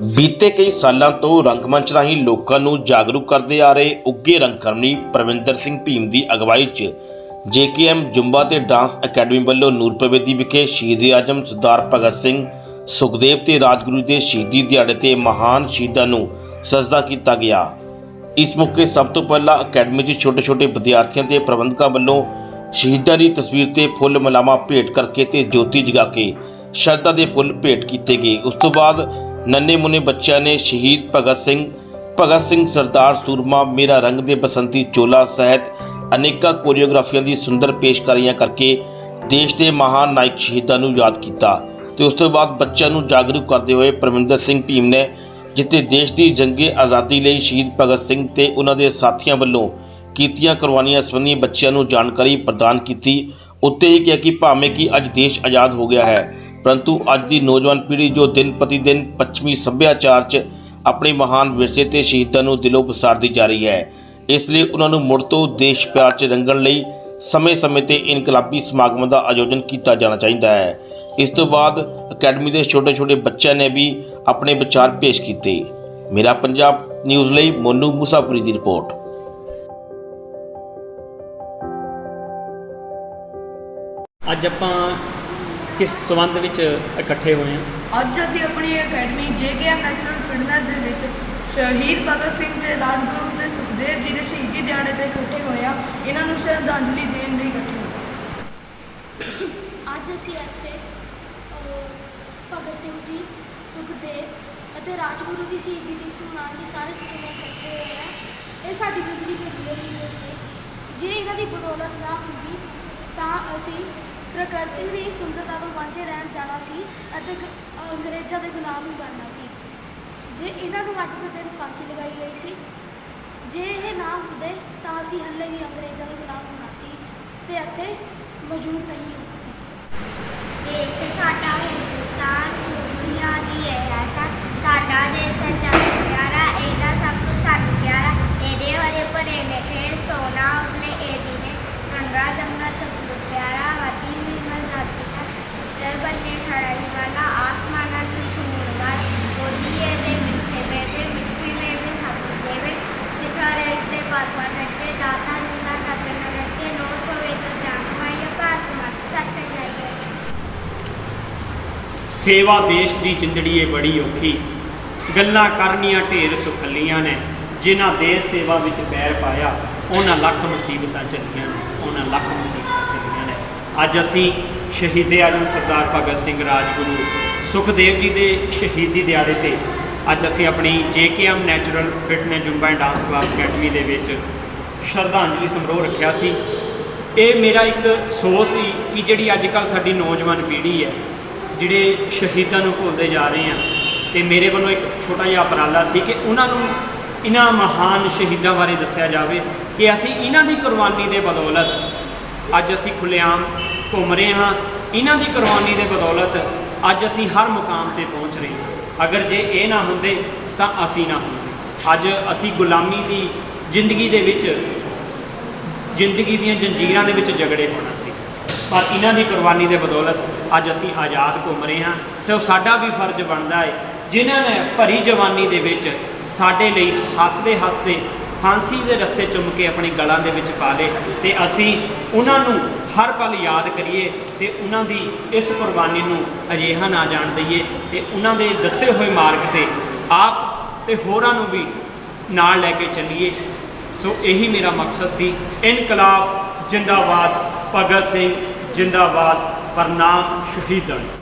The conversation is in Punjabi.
ਬੀਤੇ ਕਈ ਸਾਲਾਂ ਤੋਂ ਰੰਗਮੰਚ ਰਾਹੀਂ ਲੋਕਾਂ ਨੂੰ ਜਾਗਰੂਕ ਕਰਦੇ ਆ ਰਹੇ ਉੱਗੇ ਰੰਗਕਰਮੀ ਪ੍ਰਵਿੰਦਰ ਸਿੰਘ ਭੀਮ ਦੀ ਅਗਵਾਈ 'ਚ ਜੇਕੇਐਮ ਜੁੰਬਾ ਤੇ ਡਾਂਸ ਅਕੈਡਮੀ ਵੱਲੋਂ ਨੂਰਪ੍ਰਵੇਦੀ ਵਿਖੇ ਸ਼ਹੀਦ ਆਜਮ ਸਰਦਾਰ ਭਗਤ ਸਿੰਘ, ਸੁਖਦੇਵ ਤੇ ਰਾਜਗੁਰੂ ਦੇ ਸ਼ਹੀਦੀ ਦਿਹਾੜੇ ਤੇ ਮਹਾਨ ਸ਼ਹੀਦਾਂ ਨੂੰ ਸਜਦਾ ਕੀਤਾ ਗਿਆ। ਇਸ ਮੌਕੇ ਸਭ ਤੋਂ ਪਹਿਲਾਂ ਅਕੈਡਮੀ 'ਚ ਛੋਟੇ-ਛੋਟੇ ਵਿਦਿਆਰਥੀਆਂ ਤੇ ਪ੍ਰਬੰਧਕਾਂ ਵੱਲੋਂ ਸ਼ਹੀਦਾਂ ਦੀ ਤਸਵੀਰ ਤੇ ਫੁੱਲ ਮਲਾਮਾ ਭੇਟ ਕਰਕੇ ਤੇ ਜੋਤੀ ਜਗਾ ਕੇ ਸ਼ਰਧਾ ਦੇ ਫੁੱਲ ਭੇਟ ਕੀਤੇ ਗਏ। ਉਸ ਤੋਂ ਬਾਅਦ ਨੰਨੇ ਮੁੰਨੇ ਬੱਚਿਆਂ ਨੇ ਸ਼ਹੀਦ ਭਗਤ ਸਿੰਘ ਭਗਤ ਸਿੰਘ ਸਰਦਾਰ ਸੂਰਮਾ, ਮੇਰਾ ਰੰਗ ਦੇ ਬਸੰਤੀ ਚੋਲਾ ਸਹਿਤ ਅਨੇਕਾਂ ਕੋਰੀਓਗ੍ਰਾਫੀਆਂ ਦੀ ਸੁੰਦਰ ਪੇਸ਼ਕਾਰੀਆਂ ਕਰਕੇ ਦੇਸ਼ ਦੇ ਮਹਾਨ ਨਾਇਕ ਸ਼ਹੀਦਾਂ ਨੂੰ ਯਾਦ ਕੀਤਾ ਤੇ ਉਸ ਤੋਂ ਬਾਅਦ ਬੱਚਿਆਂ ਨੂੰ ਜਾਗਰੂਕ ਕਰਦੇ ਹੋਏ ਪਰਮਿੰਦਰ ਸਿੰਘ ਭੀਮ ਨੇ ਜਿੱਥੇ ਦੇਸ਼ ਦੀ ਜੰਗੇ ਆਜ਼ਾਦੀ ਲਈ ਸ਼ਹੀਦ ਭਗਤ ਸਿੰਘ ਤੇ ਉਹਨਾਂ ਦੇ ਸਾਥੀਆਂ ਵੱਲੋਂ ਕੀਤੀਆਂ ਕੁਰਬਾਨੀਆਂ ਸੰਬੰਧੀ ਬੱਚਿਆਂ ਨੂੰ ਜਾਣਕਾਰੀ ਪ੍ਰਦਾਨ ਕੀਤੀ, ਉੱਤੇ ਹੀ ਕਿਹਾ ਕਿ ਭਾਵੇਂ ਕਿ ਅੱਜ ਦੇਸ਼ ਆਜ਼ਾਦ ਹੋ ਗਿਆ ਹੈ ਪਰੰਤੂ ਅੱਜ ਦੀ ਨੌਜਵਾਨ ਪੀੜ੍ਹੀ ਜੋ ਦਿਨ ਪ੍ਰਤੀ ਦਿਨ ਪੱਛਮੀ ਸੱਭਿਆਚਾਰ 'ਚ ਆਪਣੇ ਮਹਾਨ ਵਿਰਸੇ ਤੇ ਸ਼ਹੀਦਾਂ ਨੂੰ ਦਿਲੋਂ ਵਿਸਾਰਦੀ ਜਾ ਰਹੀ ਹੈ, ਇਸ ਲਈ ਉਹਨਾਂ ਨੂੰ ਮੁੜ ਤੋਂ ਦੇਸ਼ ਪਿਆਰ 'ਚ ਰੰਗਣ ਲਈ ਸਮੇਂ-ਸਮੇਂ ਤੇ ਇਨਕਲਾਬੀ ਸਮਾਗਮਾਂ ਦਾ ਆਯੋਜਨ ਕੀਤਾ ਜਾਣਾ ਚਾਹੀਦਾ ਹੈ। ਇਸ ਤੋਂ ਬਾਅਦ ਅਕੈਡਮੀ ਦੇ ਛੋਟੇ-ਛੋਟੇ ਬੱਚਿਆਂ ਨੇ ਵੀ ਆਪਣੇ ਵਿਚਾਰ ਪੇਸ਼ ਕੀਤੇ। ਮੇਰਾ ਪੰਜਾਬ ਨਿਊਜ਼ ਲਈ ਮੋਨੂ ਮੁਸਾਫਰੀ ਦੀ ਰਿਪੋਰਟ। ਅੱਜ ਆਪਾਂ ਕਿਸ ਸੰਬੰਧ ਵਿੱਚ ਇਕੱਠੇ ਹੋਏ ਹਾਂ ਅੱਜ ਅਸੀਂ ਆਪਣੀ ਅਕੈਡਮੀ ਜੇਕੇਐਮ ਨੈਚੁਰਲ ਫਿਟਨੈਸ ਦੇ ਵਿੱਚ ਸ਼ਹੀਦ ਭਗਤ ਸਿੰਘ ਤੇ ਰਾਜਗੁਰੂ ਤੇ ਸੁਖਦੇਵ ਜੀ ਦੇ ਸ਼ਹੀਦੀ ਦਿਹਾੜੇ ਤੇ ਇਕੱਠੇ ਹੋਏ ਆ। ਇਹਨਾਂ ਨੂੰ ਸ਼ਰਧਾਂਜਲੀ ਦੇਣ ਲਈ ਇਕੱਠੇ ਹੋਏ ਅੱਜ ਅਸੀਂ ਇੱਥੇ ਭਗਤ ਸਿੰਘ ਜੀ ਸੁਖਦੇਵ ਅਤੇ ਰਾਜਗੁਰੂ ਦੀ ਸ਼ਹੀਦੀ ਦਿਵਸ ਮਨਾਉਣ ਲਈ ਸਾਰੇ ਸਟੂਡੈਂਟ ਇਕੱਠੇ ਹੋਏ ਹੈ ਇਹ ਸਾਡੀ ਜ਼ਿੰਦਗੀ ਦੇ ਹੀ ਨੇ ਜੇ ਇਹਨਾਂ ਦੀ ਬਦੌਲਤ ਨਾ ਹੁੰਦੀ ਤਾਂ ਅਸੀਂ ਪ੍ਰਕਿਰਤੀ ਦੀ ਸੁੰਦਰਤਾ ਤੋਂ ਵਾਂਝੇ ਰਹਿਣ ਜਾਣਾ ਸੀ ਅਤੇ ਅੰਗਰੇਜ਼ਾਂ ਦੇ ਗੁਲਾਮ ਹੀ ਬਣਨਾ ਸੀ। ਜੇ ਇਹਨਾਂ ਨੂੰ ਅੱਜ ਦੇ ਦਿਨ ਫਾਂਸੀ ਲਗਾਈ ਗਈ ਸੀ, ਜੇ ਇਹ ਨਾ ਹੁੰਦੇ ਤਾਂ ਅਸੀਂ ਹੱਲੇ ਵੀ ਅੰਗਰੇਜ਼ਾਂ ਦੇ ਗੁਲਾਮ ਹੋਣਾ ਸੀ ਤੇ ਇੱਥੇ ਮੌਜੂਦ ਨਹੀਂ ਹੋਣਾ ਸੀ। ਦੇਸ਼ ਸਾਡਾ ਹਿੰਦੁਸਤਾਨ, ਦੁਨੀਆ ਦੀ ਹੈ ਆਸਾ ਸਾਡਾ ਦੇਸ਼ ਹੈ ਸੇਵਾ ਦੇਸ਼ ਦੀ ਜਿੰਦੜੀ ਏ ਬੜੀ ਔਖੀ। ਗੱਲਾਂ ਕਰਨੀਆਂ ਢੇਰ ਸੁਖੱਲੀਆਂ ਨੇ। ਜਿਨ੍ਹਾਂ ਦੇਸ਼ ਸੇਵਾ ਵਿੱਚ ਪੈਰ ਪਾਇਆ, ਉਹਨਾਂ ਲੱਖ ਮੁਸੀਬਤਾਂ ਚੱਲੀਆਂ ਨੇ। ਉਹਨਾਂ ਲੱਖ ਮੁਸੀਬਤਾਂ ਚੱਲੀਆਂ ਨੇ। ਅੱਜ ਅਸੀਂ ਸ਼ਹੀਦੇ ਆਜਮ ਸਰਦਾਰ ਭਗਤ ਸਿੰਘ ਰਾਜਗੁਰੂ ਸੁਖਦੇਵ ਜੀ ਦੇ ਸ਼ਹੀਦੀ ਦਿਹਾੜੇ ਤੇ ਅੱਜ ਅਸੀਂ ਆਪਣੀ JKM natural fitness Zumba and dance class academy ਦੇ ਵਿੱਚ ਸ਼ਰਧਾਂਜਲੀ ਸਮਾਰੋਹ ਰੱਖਿਆ ਸੀ। ਇਹ ਮੇਰਾ ਇੱਕ ਸੋਚ ਸੀ ਕਿ ਜਿਹੜੀ ਅੱਜ ਕੱਲ ਸਾਡੀ ਨੌਜਵਾਨ ਪੀੜ੍ਹੀ ਹੈ ਜਿਹੜੇ ਸ਼ਹੀਦਾਂ ਨੂੰ ਭੁੱਲਦੇ ਜਾ ਰਹੇ ਆ, ਤੇ ਮੇਰੇ ਵੱਲੋਂ ਇੱਕ ਛੋਟਾ ਜਿਹਾ ਉਪਰਾਲਾ ਸੀ ਕਿ ਉਹਨਾਂ ਨੂੰ ਇਹਨਾਂ ਮਹਾਨ ਸ਼ਹੀਦਾਂ ਬਾਰੇ ਦੱਸਿਆ ਜਾਵੇ ਕਿ ਅਸੀਂ ਇਹਨਾਂ ਦੀ ਕੁਰਬਾਨੀ ਦੇ ਬਦੌਲਤ ਅੱਜ ਅਸੀਂ ਖੁੱਲ੍ਹੇਆਮ ਘੁੰਮ ਰਹੇ ਹਾਂ। ਇਹਨਾਂ ਦੀ ਕੁਰਬਾਨੀ ਦੇ ਬਦੌਲਤ ਅੱਜ ਅਸੀਂ ਹਰ ਮੁਕਾਮ ਤੇ ਪਹੁੰਚ ਰਹੇ ਹਾਂ। ਅਗਰ ਜੇ ਇਹ ਨਾ ਹੁੰਦੇ, ਤਾਂ ਅਸੀਂ ਨਾ ਹੁੰਦੇ। ਅੱਜ ਅਸੀਂ ਗੁਲਾਮੀ ਦੀ ਜ਼ਿੰਦਗੀ ਦੇ ਵਿੱਚ, ਜ਼ਿੰਦਗੀ ਦੀਆਂ ਜੰਜੀਰਾਂ ਦੇ ਵਿੱਚ ਜਗੜੇ ਹੋਣਾ ਸੀ। ਪਰ ਇਹਨਾਂ ਦੀ ਕੁਰਬਾਨੀ ਦੇ ਬਦੌਲਤ ਅੱਜ ਅਸੀਂ ਆਜ਼ਾਦ ਘੁੰਮ ਰਹੇ ਹਾਂ। ਸੋ ਸਾਡਾ ਵੀ ਫਰਜ਼ ਬਣਦਾ ਹੈ, ਜਿਨ੍ਹਾਂ ਨੇ ਭਰੀ ਜਵਾਨੀ ਦੇ ਵਿੱਚ ਸਾਡੇ ਲਈ ਹੱਸਦੇ ਹੱਸਦੇ ਫਾਂਸੀ ਦੇ ਰੱਸੇ ਚੁੰਮ ਕੇ ਆਪਣੇ ਗਲਾਂ ਦੇ ਵਿੱਚ ਪਾ ਲਏ ਤੇ ਅਸੀਂ ਉਹਨਾਂ ਨੂੰ ਹਰ ਪਲ ਯਾਦ ਕਰੀਏ ਤੇ ਉਹਨਾਂ ਦੀ ਇਸ ਕੁਰਬਾਨੀ ਨੂੰ ਅਜਿਹਾ ਨਾ ਜਾਣ ਦਈਏ ਤੇ ਉਹਨਾਂ ਦੇ ਦੱਸੇ ਹੋਏ ਮਾਰਗ ਤੇ ਆਪ ਤੇ ਹੋਰਾਂ ਨੂੰ ਵੀ ਨਾਲ ਲੈ ਕੇ ਚੱਲੀਏ। ਸੋ ਇਹੀ ਮੇਰਾ ਮਕਸਦ ਸੀ। ਇਨਕਲਾਬ ਜਿੰਦਾਬਾਦ, ਭਗਤ ਸਿੰਘ ਜਿੰਦਾਬਾਦ। ਪ੍ਰਨਾਮ ਸ਼ਹੀਦਾਂ